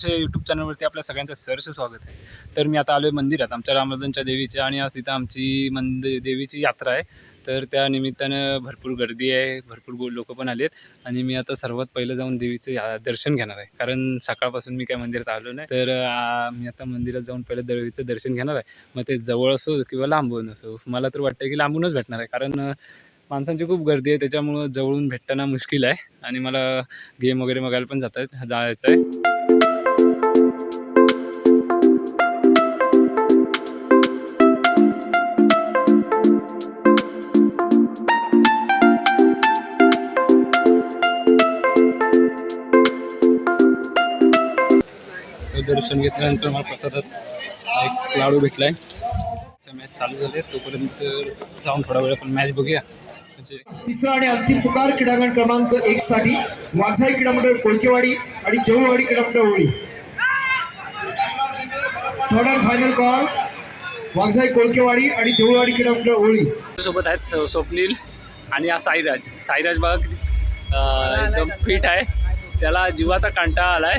नागपूरच्या यूट्यूब चॅनलवरती आपल्या सगळ्यांचं सहर्ष स्वागत आहे. तर मी आता आलो आहे मंदिरात आमच्या रामदांच्या देवीच्या आणि आज तिथं आमची मंदिर देवीची यात्रा आहे. तर त्या निमित्तानं भरपूर गर्दी आहे भरपूर गोड लोक पण आलेत आणि मी आता सर्वात पहिलं जाऊन देवीचं या- दर्शन घेणार आहे. कारण सकाळपासून मी काय मंदिरात आलो नाही तर मी आता मंदिरात जाऊन पहिलं देवीचं दर्शन घेणार आहे. मग ते जवळ असो किंवा लांबून असो मला तर वाटतं की लांबूनच भेटणार आहे. कारण माणसांची खूप गर्दी आहे त्याच्यामुळं जवळून भेटताना मुश्किल आहे आणि मला गेम वगैरे बघायला पण जात आहेत जायचं आहे दर्शन घेतल्यानंतर मला प्रसादात एक लाडू भेटलाय. मॅच चालू झाले. तोपर्यंत जाऊन थोडा वेळ आपण मॅच बघूया. म्हणजे तिसरा आणि अंतिम पुकार क्रीडांगण क्रमांक एक साठी वाघाई क्रीडा मंडळ कोळकेवाडी आणि देऊळवाडी क्रीडा मंडळ Holi third and final call Waghai Kolkewadi आणि देऊळवाडी क्रीडा मंडळ होळी सोबत आहेत स्व- स्वप्नील आणि हा साईराज. साईराज अं, एकदम फिट आहे. त्याला जीवाचा कंटाळा आलाय.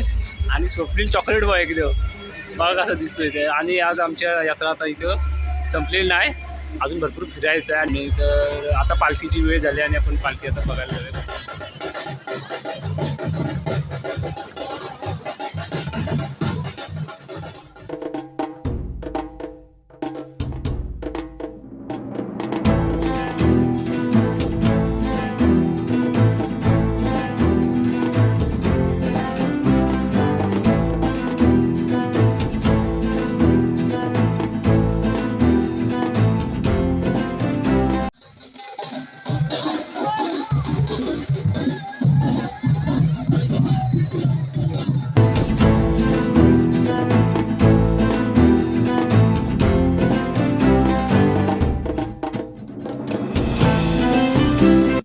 आणि स्वप्नील चॉकलेट बॉय एकदम बघा कसं दिसतोय ते. आणि आज आमच्या यात्रा आता इथं संपलेली नाही. अजून भरपूर फिरायचं आहे आणि तर आता पालखीची वेळ झाली आणि आपण पालखी आता बघायला जाऊया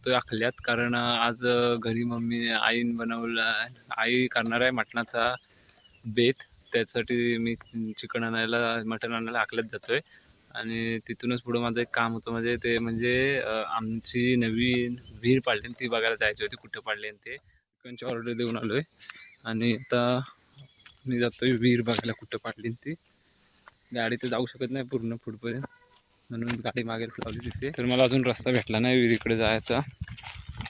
तो आखल्यात. कारण आज घरी मम्मी आईन बनवला आई करणार आहे मटणाचा बेत. त्यासाठी मी चिकन आणायला मटण आणायला आखल्यात जातोय. आणि तिथूनच पुढं माझं एक काम होतं. म्हणजे ते म्हणजे आमची नवीन विहीर पाडली ती बघायला जायची होती कुठं पाडली ते. चिकनची ऑर्डर देऊन आलोय. आणि आता मी जातोय विहीर बघायला कुठं पाडली ती. गाडी तर जाऊ शकत नाही पूर्ण पुढपर्यंत. म्हणून गाडी मागे लावली तिथे. तर मला अजून रस्ता भेटला नाही विहिरीकडे जायचा.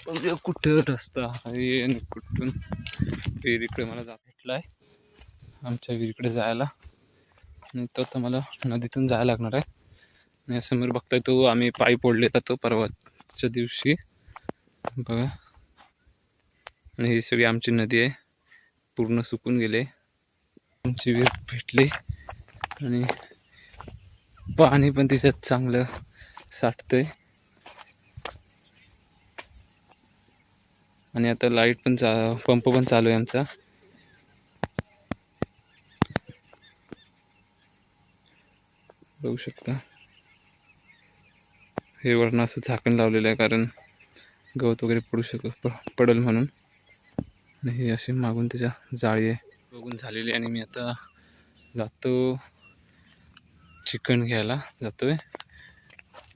बघूया कुठं रस्ता आहे आणि कुठून विहिरीकडे मला जा भेटला आहे आमच्या विहिरीकडे जायला. आणि तो तर मला नदीतून जायला लागणार आहे. आणि समोर बघताय तो आम्ही पायी पोडले जातो परवाच्या दिवशी. बघा. आणि ही सगळी आमची नदी आहे. पूर्ण सुकून गेले. आमची विहीर भेटली आणि पाणी पण तिच्यात चांगलं साठतंय. आणि आता लाइट पण चा पंप पण चालू आहे आमचा. बघू शकता. हे वरण असं झाकण लावलेलं आहे कारण गवत वगैरे पडू शक प- पडल म्हणून. आणि हे अशी मागून त्याच्या जाळी आहे. बघून झालेली आणि मी आता जातो. चिकन घ्यायला जातोय.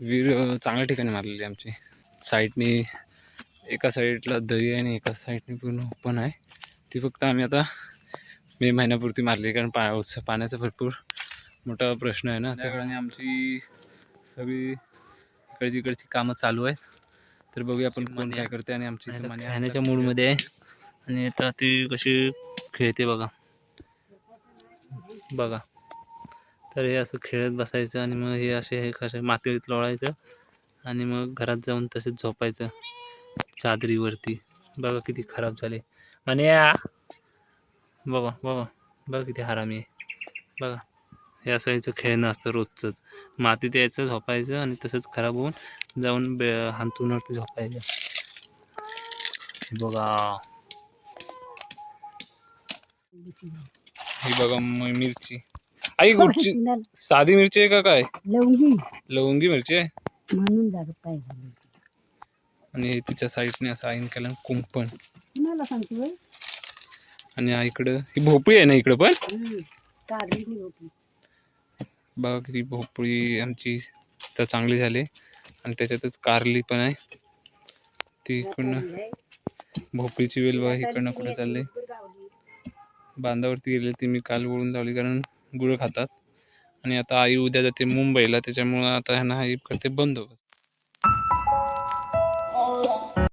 विहीर चांगल्या ठिकाणी मारलेली आहे आमची. साईडने एका साईडला दरी आहे आणि एका साईडने पूर्ण ओपन आहे. ती फक्त आम्ही आता मे महिन्यापुरती मारली कारण पा पाण्याचा भरपूर मोठा प्रश्न आहे ना. त्या आमची सगळी इकडची इकडची कामं चालू आहेत. तर बघूया आपण मन काय करते आणि आमची मनी खाण्याच्या मूडमध्ये आहे. आणि आता ती कशी खेळते बघा. बघा. तर हे असं खेळत बसायचं आणि मग हे असे हे कसे मातीत लोळायचं आणि मग घरात जाऊन तसेच झोपायचं चादरीवरती. बघा किती खराब झाले. आणि या. बघा बघा बघा किती हरामी आहे. बघा हे असं यायचं खेळणं असतं रोजचंच. मातीत यायचं झोपायचं आणि तसंच खराब होऊन जाऊन बे हांतूनवरती झोपायचं. बघा. ही बघा मिरची. आई कुठची साधी मिरची आहे का काय? लवंगी. लवंगी मिरची आहे? म्हणून आणि तिच्या साईडने असं आईन केलं कुंपण. कुणाला सांगतो? आणि हा इकडं ही भोपळी आहे ना इकडं पण? हम्म. काढलेली होती बघा किती भोपळी आमची तर चांगली झाली. आणि त्याच्यातच कारली पण आहे. ती इकडनं भोपळीची वेल बघा इकडनं कुठं चालले. बांधावरती गेले ती मी काल वळून लावली कारण गुरं खातात. आणि आता आई उद्या जाते मुंबईला त्याच्यामुळं आता ह्यांना हे करते बंदोबस्त.